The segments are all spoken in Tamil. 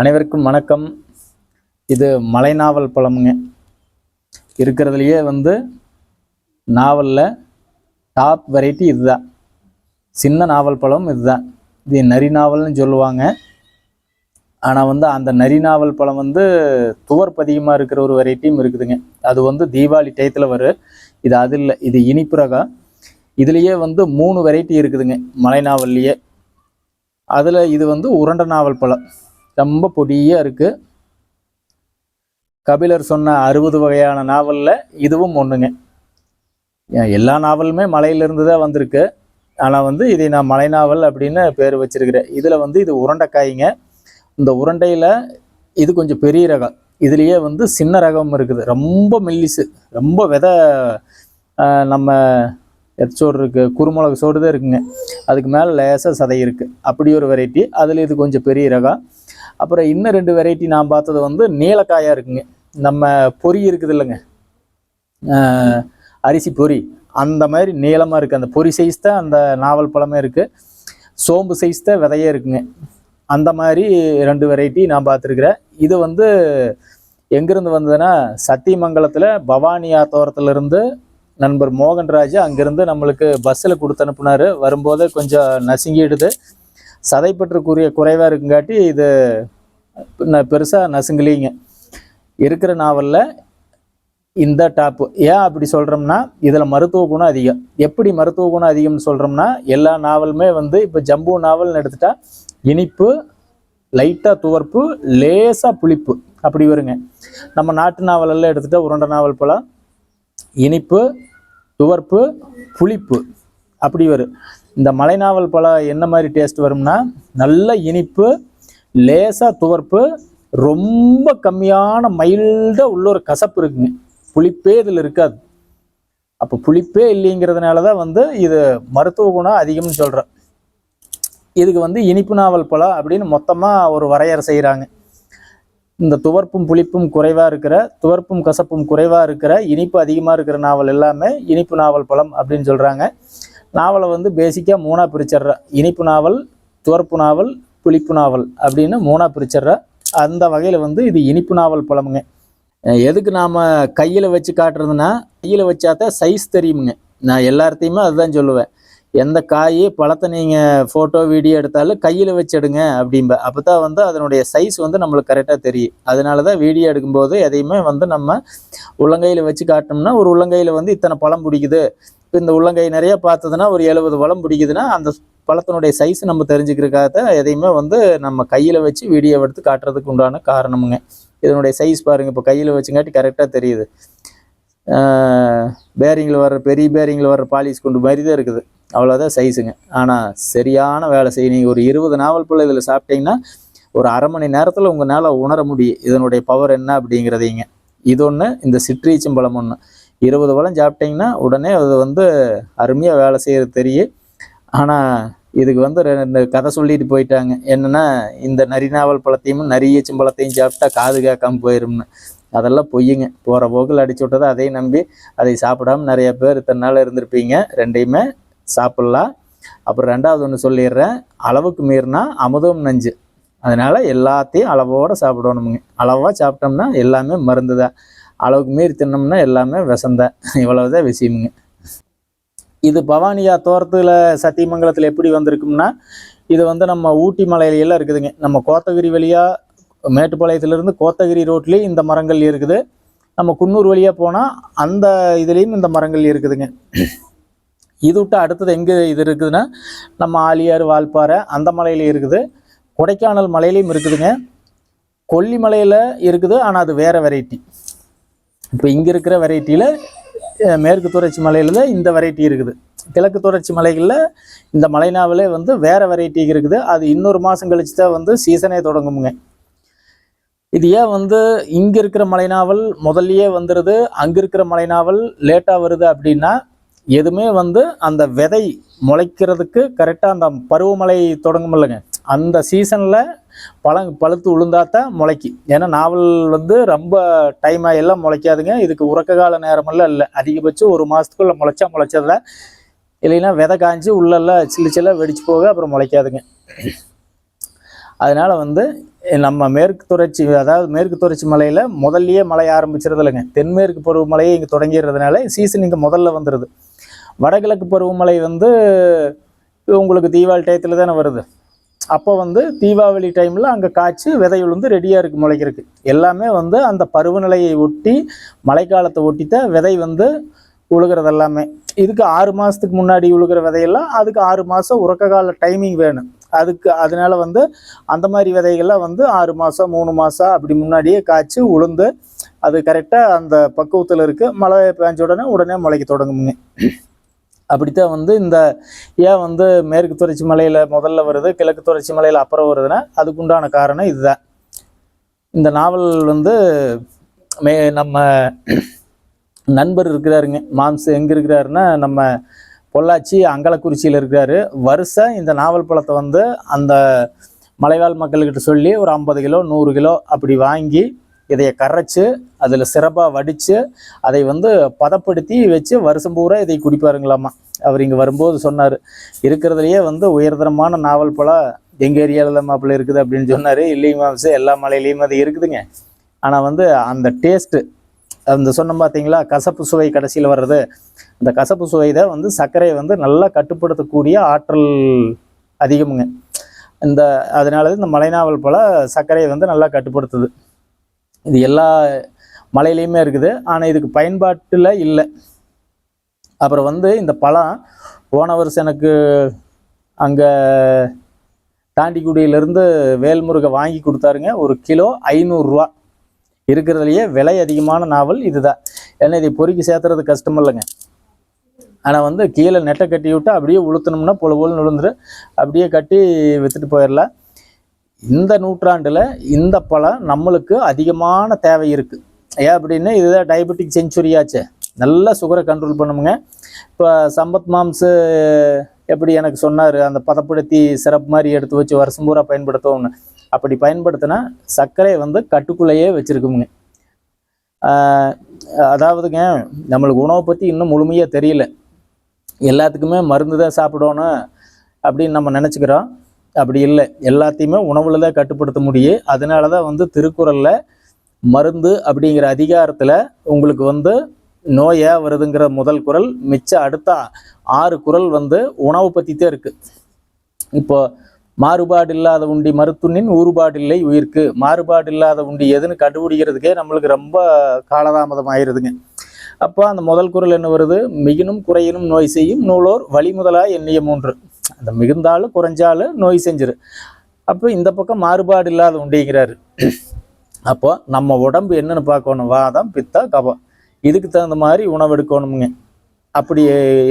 அனைவருக்கும் வணக்கம். இது மலை நாவல் பழமுங்க. இருக்கிறதுலையே வந்து நாவலில் டாப் வெரைட்டி இதுதான். சின்ன நாவல் பழம் இதுதான். இது நரி நாவல்னு சொல்லுவாங்க. ஆனால் வந்து அந்த நரி நாவல் பழம் வந்து துவர்ப்பு அதிகமாக இருக்கிற ஒரு வெரைட்டியும் இருக்குதுங்க. அது வந்து தீபாவளி டயத்தில் வரும். இது அது இல்லை இது இனிப்பு ரகம் இதுலேயே வந்து மூணு வெரைட்டி இருக்குதுங்க மலை நாவல்லையே. அதில் இது வந்து உருண்ட நாவல் பழம். ரொம்ப பொடியாக இருக்குது கபிலர் சொன்ன அறுபது வகையான நாவலில் இதுவும் ஒன்றுங்க எல்லா நாவலுமே மலையிலிருந்து தான் வந்திருக்கு. ஆனால் வந்து இதை நான் மலை நாவல் அப்படின்னு பேர் வச்சிருக்கிறேன். இதில் வந்து இது உருண்டைக்காய்ங்க. இந்த உருண்டையில் இது கொஞ்சம் பெரிய ரகம். இதுலேயே வந்து சின்ன ரகம் இருக்குது. ரொம்ப மெல்லிசு. ரொம்ப விதை நம்ம எச்சோடு இருக்குது குருமிளகு சோடு தான் இருக்குங்க. அதுக்கு மேலே லேசாக சதை இருக்குது அப்படி ஒரு வெரைட்டி அதில் இது கொஞ்சம் பெரிய ரகம். அப்புறம் இன்னும் ரெண்டு வெரைட்டி நான் பார்த்தது வந்து நீலக்காயாக இருக்குங்க. நம்ம பொரி இருக்குது இல்லைங்க. ஆஹ், அரிசி பொரி அந்த மாதிரி நீளமாக இருக்குது அந்த பொரி சைஸ் தான் அந்த நாவல் பழமே இருக்குது சோம்பு சைஸ் தான் விதையே இருக்குங்க. அந்த மாதிரி ரெண்டு வெரைட்டி நான் பார்த்துருக்குறேன். இது வந்து எங்கேருந்து வந்ததுன்னா சத்தியமங்கலத்தில் பவானி ஆத்தோரத்துலேருந்து நண்பர் மோகன்ராஜ் அங்கேருந்து நம்மளுக்கு பஸ்ஸில் கொடுத்து அனுப்புனார். வரும்போது கொஞ்சம் நசுங்கிடுது. சதைப்பற்றுக்குரிய குறைவாக இருக்குங்காட்டி இது பெருசாக நசுங்கலிங்க. இருக்கிற நாவலில் இந்த டாப்பு. ஏன் அப்படி சொல்கிறோம்னா இதில் மருத்துவ குணம் அதிகம். எப்படி மருத்துவ குணம் அதிகம்னு சொல்கிறோம்னா எல்லா நாவலுமே வந்து இப்போ ஜம்பு நாவல்னு எடுத்துட்டா இனிப்பு லைட்டாக துவர்ப்பு லேசாக புளிப்பு. அப்படி வருங்க. நம்ம நாட்டு நாவலெல்லாம் எடுத்துகிட்டா உருண்டை நாவல் பழம் இனிப்பு துவர்ப்பு புளிப்பு. அப்படி வரும் இந்த மலை நாவல் பழம் என்ன மாதிரி டேஸ்ட் வரும்னா நல்ல இனிப்பு லேசாக துவர்ப்பு ரொம்ப கம்மியான மைல்டாக உள்ள ஒரு கசப்பு இருக்குங்க. புளிப்பே இதில் இருக்காது. அப்போ புளிப்பே இல்லைங்கிறதுனால தான் வந்து இது மருத்துவ குணம் அதிகம்னு சொல்கிறேன் இதுக்கு வந்து இனிப்பு நாவல் பழம் அப்படின்னு மொத்தமாக ஒரு வரையறை செய்கிறாங்க இந்த துவர்ப்பும் புளிப்பும் குறைவாக இருக்கிற துவர்ப்பும் கசப்பும் குறைவாக இருக்கிற இனிப்பு அதிகமாக இருக்கிற நாவல் எல்லாமே இனிப்பு நாவல் பழம் அப்படின்னு சொல்கிறாங்க நாவலை வந்து பேசிக்காக மூணாக பிரிச்சிட்ற. இனிப்பு நாவல் துவர்ப்பு நாவல் புளிப்பு நாவல் அப்படின்னு மூணாக பிரிச்சிட்ற. அந்த வகையில் வந்து இது இனிப்பு நாவல் பழமுங்க. எதுக்கு நாம் கையில் வச்சு காட்டுறதுன்னா கையில் வச்சாதான் சைஸ் தெரியுமுங்க. நான் எல்லாத்தையுமே அதுதான் சொல்லுவேன். எந்த காய் பழத்தை நீங்கள் ஃபோட்டோ வீடியோ எடுத்தாலும் கையில் வச்சிடுங்க அப்படிம்ப. அப்போ தான் வந்து அதனுடைய சைஸ் வந்து நம்மளுக்கு கரெக்டாக தெரியும். அதனால தான் வீடியோ எடுக்கும்போது எதையுமே வந்து நம்ம உள்ளங்கையில் வச்சு காட்டினோம்னா ஒரு உள்ளங்கையில் வந்து இத்தனை பழம் பிடிக்குது. இப்போ இந்த உள்ளங்கை நிறைய பார்த்ததுன்னா ஒரு எழுபது வளம் பிடிக்குதுன்னா அந்த பழத்தினுடைய சைஸ் நம்ம தெரிஞ்சுக்கிறக்காக தான் எதையுமே வந்து நம்ம கையில் வச்சு வீடியோ எடுத்து காட்டுறதுக்கு உண்டான காரணமுங்க. இதனுடைய சைஸ் பாருங்கள் இப்போ கையில் வச்சுங்காட்டி கரெக்டாக தெரியுது. பேரிங்கில் வர்ற பெரிய பேரிங்கில் வர்ற பாலிஷ் கொண்டு மாதிரி தான் இருக்குது அவ்வளோதான் சைஸுங்க ஆனால் சரியான வேலை செய்யணும் நீங்கள் ஒரு இருபது நாவல் புள்ள இதில் சாப்பிட்டீங்கன்னா ஒரு அரை மணி நேரத்தில் உங்களால் உணர முடியும். இதனுடைய பவர் என்ன அப்படிங்கிறதைங்க இது ஒன்று இந்த சிற்றீச்சம்பழம் ஒன்று இருபது பழம் சாப்பிட்டீங்கன்னா உடனே அது வந்து அருமையாக வேலை செய்கிறது தெரியும் ஆனால் இதுக்கு வந்து ரெண்டு கதை சொல்லிட்டு போயிட்டாங்க. என்னென்னா இந்த நரிநாவல் பழத்தையும் நரியச்சம்பழத்தையும் சாப்பிட்டா காது கேட்காம போயிரும்னு. அதெல்லாம் பொய்யுங்க. போகிற போக்கில் அடிச்சு விட்டதை அதையும் நம்பி அதை சாப்பிடாம நிறைய பேர் இத்தனை நாள் இருந்திருப்பீங்க. ரெண்டையுமே சாப்பிட்லாம். அப்புறம் ரெண்டாவது ஒன்று சொல்லிடுறேன். அளவுக்கு மீறினா அமுதம் நஞ்சு. அதனால் எல்லாத்தையும் அளவோடு சாப்பிடணுமுங்க. அளவாக சாப்பிட்டோம்னா எல்லாமே மருந்து தான் அளவுக்கு மீறி தின்னோம்னா எல்லாமே விஷம்தான். இவ்வளவுதான் விஷயமுங்க. இது பவானியா தோரத்தில் சத்தியமங்கலத்தில் எப்படி வந்திருக்கும்னா இது வந்து நம்ம ஊட்டி மலையிலெல்லாம் இருக்குதுங்க. நம்ம கோத்தகிரி வழியாக மேட்டுப்பாளையத்துலேருந்து கோத்தகிரி ரோட்லேயும் இந்த மரங்கள் இருக்குது. நம்ம குன்னூர் வழியாக போனால் அந்த இதுலேயும் இந்த மரங்கள் இருக்குதுங்க. இது விட்டு அடுத்தது எங்கே இது இருக்குதுன்னா நம்ம ஆலியார் வால்பாறை அந்த மலையிலையும் இருக்குது. கொடைக்கானல் மலையிலையும் இருக்குதுங்க. கொல்லிமலையில் இருக்குது ஆனால் அது வேறு வெரைட்டி இப்போ இங்கே இருக்கிற வெரைட்டியில் மேற்கு தொடர்ச்சி மலையில் தான் இந்த வெரைட்டி இருக்குது. கிழக்கு தொடர்ச்சி மலைகளில் இந்த மலைநாவலே வந்து வேறு வெரைட்டி இருக்குது. அது இன்னொரு மாதம் கழிச்சு தான் வந்து சீசனே தொடங்குமுங்க. இது ஏன் வந்து இங்கே இருக்கிற மலைநாவல் முதல்லையே வந்துடுது அங்கே இருக்கிற மலைநாவல் லேட்டாக வருது அப்படின்னா எதுவுமே வந்து அந்த விதை முளைக்கிறதுக்கு கரெக்டாக அந்த பருவமழை தொடங்கும் இல்லைங்க அந்த சீசனில் பழம் பழுத்து உளுந்தாத்தான் முளைக்கும் ஏன்னா நாவல் வந்து ரொம்ப டைம் எல்லாம் முளைக்காதுங்க. இதுக்கு உறக்க கால நேரமெல்லாம் இல்லை. அதிகபட்சம் ஒரு மாதத்துக்குள்ளே முளைச்சா முளைச்சதில்ல இல்லைன்னா விதை காய்ஞ்சி உள்ளெல்லாம் சில்லு சில்லாக வெடிச்சு போக அப்புறம் முளைக்காதுங்க. அதனால் வந்து நம்ம மேற்கு தொடர்ச்சி அதாவது மேற்கு தொடர்ச்சி மலையில் முதல்லையே மழை ஆரம்பிச்சிருது இல்லைங்க. தென்மேற்கு பருவமழையே இங்கே தொடங்கிடுறதுனால சீசன் இங்கே முதல்ல வந்துடுது வடகிழக்கு பருவமழை வந்து உங்களுக்கு தீபாவளி டயத்தில் தானே வருது. அப்போ வந்து தீபாவளி டைமில் அங்கே காய்ச்சி விதை உளுந்து ரெடியாக இருக்குது முளைக்கிறதுக்கு. எல்லாமே வந்து அந்த பருவநிலையை ஒட்டி மழைக்காலத்தை ஒட்டி தான் விதை வந்து உழுகிறது எல்லாமே. இதுக்கு ஆறு மாதத்துக்கு முன்னாடி உழுகிற விதையெல்லாம் அதுக்கு ஆறு மாதம் உறக்க கால டைமிங் வேணும். அதுக்கு அதனால வந்து அந்த மாதிரி விதைகள்லாம் வந்து ஆறு மாதம் மூணு மாதம் அப்படி முன்னாடியே காய்ச்சி உளுந்து அது கரெக்டாக அந்த பக்குவத்தில் இருக்குது மழை பேஞ்ச உடனே உடனே முளைக்க தொடங்குங்க அப்படித்தான் வந்து இந்த ஏன் வந்து மேற்கு தொடர்ச்சி மலையில் முதல்ல வருது கிழக்கு தொடர்ச்சி மலையில் அப்புறம் வருதுன்னா அதுக்குண்டான காரணம் இதுதான். இந்த நாவல் வந்து மே நம்ம நண்பர் இருக்கிறாருங்க மாம்ஸ் எங்கே இருக்கிறாருன்னா நம்ம பொள்ளாச்சி அங்கலக்குறிச்சியில் இருக்கிறாரு. வருஷம் இந்த நாவல் பழத்தை வந்து அந்த மலைவாழ் மக்கள்கிட்ட சொல்லி ஒரு ஐம்பது கிலோ நூறு கிலோ அப்படி வாங்கி இதையை கரைச்சு அதில் சிறப்பாக வடித்து அதை வந்து பதப்படுத்தி வச்சு வருஷம் பூரா இதை குடிப்பாருங்களாமா. அவர் இங்கே வரும்போது சொன்னார் இருக்கிறதுலையே வந்து உயர்தரமான நாவல் பழம் எங்கள் ஏரியாவில் தான் மாப்பிள்ளை இருக்குது அப்படின்னு சொன்னார். இல்லைங்க மாம்சு எல்லா மலையிலையும் அது இருக்குதுங்க. ஆனால் வந்து அந்த டேஸ்ட்டு அந்த சொன்னோம் பார்த்தீங்களா கசப்பு சுவை கடைசியில் வர்றது அந்த கசப்பு சுவை தான் வந்து சர்க்கரையை வந்து நல்லா கட்டுப்படுத்தக்கூடிய ஆற்றல் அதிகமுங்க. இந்த அதனால தான் இந்த மலைநாவல் போல் சர்க்கரையை வந்து நல்லா கட்டுப்படுத்துது. இது எல்லா மலையிலையுமே இருக்குது. ஆனால் இதுக்கு பயன்பாட்டில் இல்லை. அப்புறம் வந்து இந்த பழம் போன வருஷம் எனக்கு அங்கே தாண்டிக்குடியிலேருந்து வேல்முருகை வாங்கி கொடுத்தாருங்க. ஒரு கிலோ ஐநூறுரூவா. இருக்கிறதுலையே விலை அதிகமான நாவல் இதுதான். ஏன்னா இதை பொறுக்கி சேர்த்துறது கஷ்டம் இல்லைங்க. ஆனால் வந்து கீழே நெட்டை கட்டி விட்டு அப்படியே உளுத்தணும்னா பொழு பொழுன்னு விழுந்துரு அப்படியே கட்டி விற்றுட்டு போயிடலாம் இந்த நூற்றாண்டில் இந்த பழம் நம்மளுக்கு அதிகமான தேவை இருக்குது ஏன் அப்படின்னு இதுதான் டயபெட்டிக் செஞ்சுரியாச்சு நல்லா சுகரை கண்ட்ரோல் பண்ணுங்க. இப்போ சம்பத் மாம்ஸு எப்படி எனக்கு சொன்னார் அந்த பதப்படுத்தி சிறப்பு மாதிரி எடுத்து வச்சு வருஷம் பூரா பயன்படுத்தவும்னு. அப்படி பயன்படுத்தினா சர்க்கரை வந்து கட்டுக்குள்ளேயே வச்சுருக்குங்க. அதாவதுங்க நம்மளுக்கு உணவை பற்றி இன்னும் முழுமையாக தெரியல. எல்லாத்துக்குமே மருந்து தான் சாப்பிடணும் அப்படின்னு நம்ம நினச்சிக்கிறோம். அப்படி இல்லை. எல்லாத்தையுமே உணவில் தான் கட்டுப்படுத்த முடியும் அதனால தான் வந்து திருக்குறளில் மருந்து அப்படிங்கிற அதிகாரத்தில் உங்களுக்கு வந்து நோயா வருதுங்கிற முதல் குரல் மிச்ச அடுத்த ஆறு குரல் வந்து உணவை பற்றி தான் இருக்குது இப்போ மாறுபாடு இல்லாத உண்டி மருத்துவனின் ஊறுபாடில்லை உயிர்க்கு. மாறுபாடு இல்லாத உண்டி எதுன்னு கண்டுபிடிக்கிறதுக்கே நம்மளுக்கு ரொம்ப காலதாமதம் ஆயிருதுங்க. அப்போ அந்த முதல் குரல் என்ன வருது? மிகினும் குறையினும் நோய் செய்யும் நூலோர் வழிமுதலாக எண்ணிய மூன்று. அந்த மிகுந்தாலும் குறைஞ்சாலும் நோய் செஞ்சிரு. அப்போ இந்த பக்கம் மாறுபாடு இல்லாத உண்டிங்கிறாரு அப்போ நம்ம உடம்பு என்னென்னு பார்க்கணும். வாதம் பித்தா கபம். இதுக்கு தகுந்த மாதிரி உணவு எடுக்கணுமுங்க. அப்படி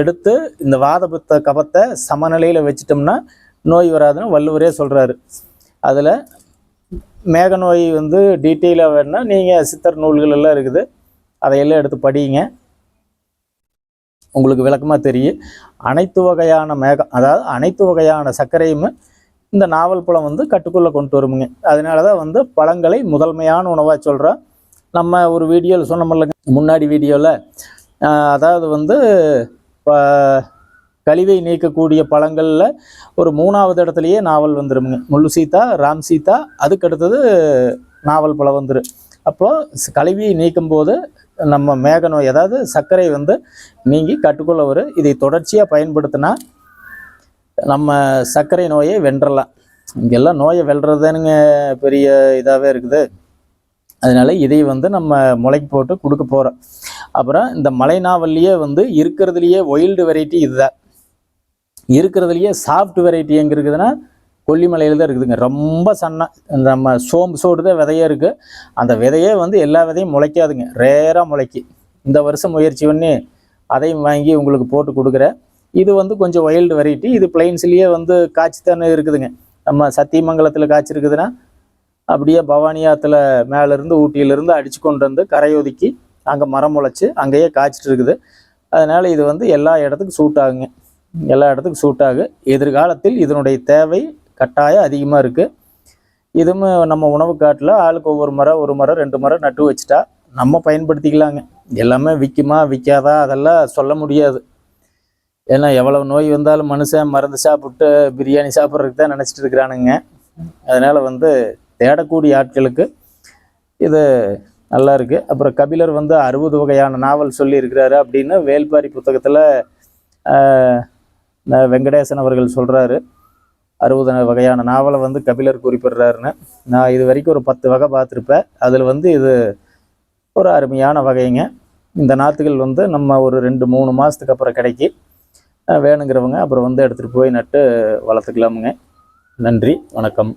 எடுத்து இந்த வாத பித்த கபத்தை சமநிலையில் வச்சிட்டோம்னா நோய் வராதுன்னு வள்ளுவரே சொல்கிறாரு அதில் மேக நோய் வந்து டீட்டெயிலாக வேணுன்னா நீங்கள் சித்தர் நூல்கள் எல்லாம் இருக்குது. அதையெல்லாம் எடுத்து படியுங்க. உங்களுக்கு விளக்கமாக தெரியும் அனைத்து வகையான மேகம் அதாவது அனைத்து வகையான சர்க்கரையும் இந்த நாவல் பழம் வந்து கட்டுக்குள்ளே கொண்டு வருமுங்க. அதனால தான் வந்து பழங்களை முதன்மையான உணவாக சொல்கிறோம் நம்ம ஒரு வீடியோவில் சொன்னோமில்லங்க முன்னாடி வீடியோவில் அதாவது வந்து இப்போ கழிவை நீக்கக்கூடிய பழங்களில் ஒரு மூணாவது இடத்துலையே நாவல் வந்துருமுங்க. முள்ளு சீதா ராம் சீதா அதுக்கடுத்தது நாவல் பழம் வந்துடும் அப்போது கழிவியை நீக்கும் போது நம்ம மேக நோய் அதாவது சர்க்கரை வந்து நீங்கி கட்டுக்குள்ள வரும் இதை தொடர்ச்சியாக பயன்படுத்தினா நம்ம சர்க்கரை நோயை வென்றலாம். இங்கெல்லாம் நோயை வெல்றதுனுங்க பெரிய இதாகவே இருக்குது. அதனால இதை வந்து நம்ம முளைக்கு போட்டு கொடுக்க போகிறோம் அப்புறம் இந்த மலை நாவல்லையே வந்து இருக்கிறதுலையே ஒயில்டு வெரைட்டி இதுதான். இருக்கிறதுலையே சாஃப்ட் வெரைட்டி எங்கே இருக்குதுன்னா கொல்லிமலையில் தான் இருக்குதுங்க. ரொம்ப சன்ன இந்த நம்ம சோம்பு சோடு தான் விதையே இருக்குது அந்த விதையே வந்து எல்லா விதையும் முளைக்காதுங்க. ரேராக முளைக்கி. இந்த வருஷம் முயற்சி பண்ணி அதையும் வாங்கி உங்களுக்கு போட்டு கொடுக்குறேன். இது வந்து கொஞ்சம் வைல்டு வெரைட்டி இது பிளைன்ஸ்லேயே வந்து காய்ச்சி தானே இருக்குதுங்க. நம்ம சத்தியமங்கலத்தில் காய்ச்சிருக்குதுன்னா அப்படியே பவானி ஆற்றுல மேலேருந்து ஊட்டியிலேருந்து அடித்து கொண்டு வந்து கரையொதுக்கி அங்கே மரம் முளைச்சி அங்கேயே காய்ச்சிட்டு இருக்குது. அதனால் இது வந்து எல்லா இடத்துக்கும் சூட் ஆகுங்க. எல்லா இடத்துக்கும் சூட் ஆகு. எதிர்காலத்தில் இதனுடைய தேவை கட்டாயம் அதிகமாக இருக்குது இதுவும் நம்ம உணவு காட்டில் ஆளுக்கு ஒவ்வொரு மரம் ஒரு மரம் ரெண்டு மரம் நட்டு வச்சுட்டா நம்ம பயன்படுத்திக்கலாங்க. எல்லாமே விற்குமா விற்காதா அதெல்லாம் சொல்ல முடியாது. ஏன்னா எவ்வளவு நோய் வந்தாலும் மனுஷன் மருந்து சாப்பிட்டு பிரியாணி சாப்பிட்றதுக்கு தான் நினச்சிட்டு இருக்கிறானுங்க. அதனால் வந்து தேடக்கூடிய ஆட்களுக்கு இது நல்லா இருக்குது அப்புறம் கபிலர் வந்து அறுபது வகையான நாவல் சொல்லியிருக்கிறாரு அப்படின்னு வேல்பாரி புத்தகத்தில் வெங்கடேசன் அவர்கள் சொல்கிறாரு அறுபது வகையான நாவலை வந்து கபிலர் குறிப்பிடுறாருன்னு. நான் இது வரைக்கும் ஒரு பத்து வகை பார்த்துருப்பேன். அதில் வந்து இது ஒரு அருமையான வகைங்க. இந்த நாற்றுகள் வந்து நம்ம ஒரு ரெண்டு மூணு மாதத்துக்கு அப்புறம் கிடைக்கி வேணுங்கிறவங்க அப்புறம் வந்து எடுத்துகிட்டு போய் நட்டு வளர்த்துக்கலாமுங்க. நன்றி வணக்கம்.